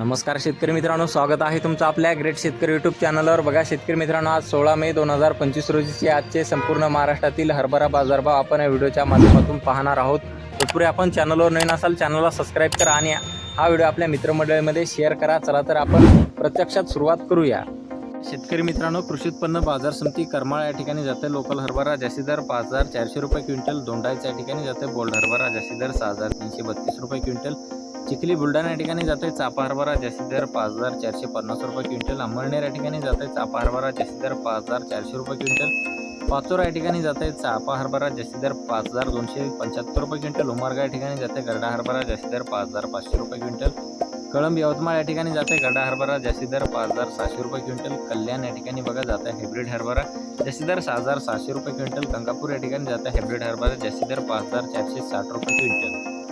नमस्कार शेतकरी मित्रांनो स्वागत आहे तुमचं आपल्या ग्रेट शेतकरी यूट्यूब चॅनलवर बघा शेतकरी मित्रांनो आज सोळा मे दोन हजार पंचवीस रोजीचे आजचे संपूर्ण महाराष्ट्रातील हरभरा बाजारभाव आपण या व्हिडिओच्या माध्यमातून पाहणार आहोत. तत्पूर्वी आपण चॅनलवर नवीन असाल चॅनलला सबस्क्राईब करा आणि हा व्हिडिओ आपल्या मित्रमंडळीमध्ये शेअर करा. चला तर आपण प्रत्यक्षात सुरुवात करूया. शेतकरी मित्रांनो कृषी उत्पन्न बाजार समिती करमाळा या ठिकाणी जाते. लोकल हरभरा जास्ती दर पाच हजार चारशे रुपये क्विंटल दोंडायच्या या ठिकाणी जाते. बोल्ड हरभरा जास्ती दर सहा हजार तीनशे बत्तीस रुपये क्विंटल चिखली बुलढाणा या ठिकाणी जाते चापा हरभरा जास्तीत दर पाच हजार चारशे पन्नास रुपये क्विंटल. अंमळनेर या ठिकाणी जाते चापा हरभरा जास्तीत दर पाच हजार चारशे रुपये क्विंटल. पाचोरा या ठिकाणी जाते चापा हरभरा जास्तीत दर पाच हजार दोनशे पंच्याहत्तर रुपये क्विंटल. उमरगा या ठिकाणी जाते गरडा हरभरा जास्तीत दर पाच हजार पाचशे रुपये क्विंटल. कळंब यवतमाळ या ठिकाणी जाते गरडा हरभरा जास्तीत दर पाच हजार सहाशे रुपये क्विंटल. कल्याण या ठिकाणी बघा जाते हायब्रिड हरभरा जास्तीत दर सहा हजार सहाशे रुपये क्विंटल. गंगापूर या ठिकाणी जाते हायब्रिड हरभरा जास्तीत दर पाच हजार चारशे साठ रुपये क्विंटल.